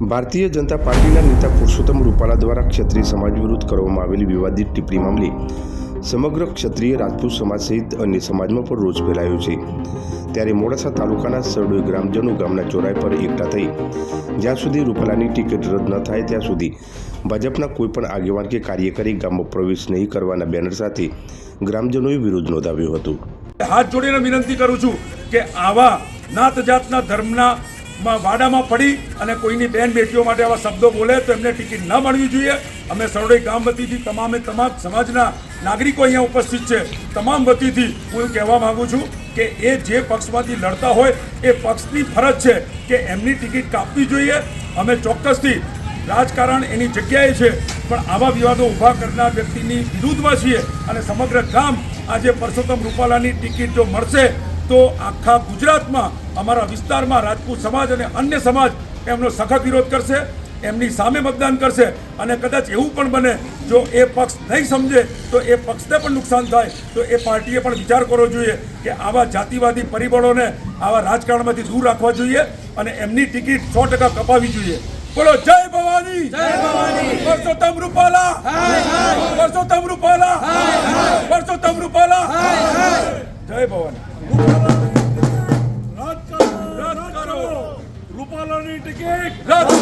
ભારતીય જનતા પાર્ટીના નેતા પુરુષોત્તમ રૂપાલા દ્વારા ક્ષત્રિય સમાજ વિરુદ્ધ કરવામાં આવેલી વિવાદિત ટિપ્પણી મામલે સમગ્ર ક્ષત્રિય રાજપૂત સમાજ સહિત અન્ય સમાજમાં પણ રોજ ફેલાયો છે. ત્યારે મોડાસા તાલુકાના સરડોઈ ગ્રામજનો ગામના ચોરાઈ પર એકઠા થઈ જ્યાં સુધી રૂપાલાની ટિકિટ રદ ન થાય ત્યાં સુધી ભાજપના કોઈપણ આગેવાન કે કાર્યકરી ગામમાં પ્રવેશ નહીં કરવાના બેનર સાથે ગ્રામજનોએ વિરોધ નોંધાવ્યો હતો. હાથ જોડીને વિનંતી કરું છું કે આવા નાત જાતના ધર્મના વાડામાં પડી અને કોઈની બેન બેટીઓ માટે આવા શબ્દો બોલે તો એમને ટિકિટ ન મળવી જોઈએ. અમે સરોડઈ ગામ વતીથી તમામે તમામ સમાજના નાગરિકો અહીંયા ઉપસ્થિત છે. તમામ વતીથી હું કહેવા માગું છું કે એ જે પક્ષમાંથી લડતા હોય એ પક્ષની ફરજ છે કે એમની ટિકિટ કાપવી જોઈએ. અમે ચોક્કસથી રાજકારણ એની જગ્યાએ છે, પણ આવા વિવાદો ઊભા કરનાર વ્યક્તિની વિરુદ્ધમાં છીએ અને સમગ્ર ગામ આજે પરસોત્તમ રૂપાલાની ટિકિટ જો મળશે તો આખા ગુજરાતમાં અમારા વિસ્તારમાં રાજપૂત સમાજ અને અન્ય સમાજ એમનો સખત વિરોધ કરશે એમની સામે મતદાન કરશે અને કદાચ એવું પણ બને જો એ પક્ષ નહીં સમજે તો એ પક્ષને પણ નુકસાન થાય તો એ પાર્ટીએ પણ વિચાર કરવો જોઈએ કે આવા જાતિવાદી પરિબળોને આવા રાજકારણમાંથી દૂર રાખવા જોઈએ અને એમની ટિકિટ સો ટકા કપાવી જોઈએ. બોલો જય ભવાની! જય ભવાની! પરસોત્તમ રૂપાલા! પરસોત્તમ રૂપાલા! ભવાની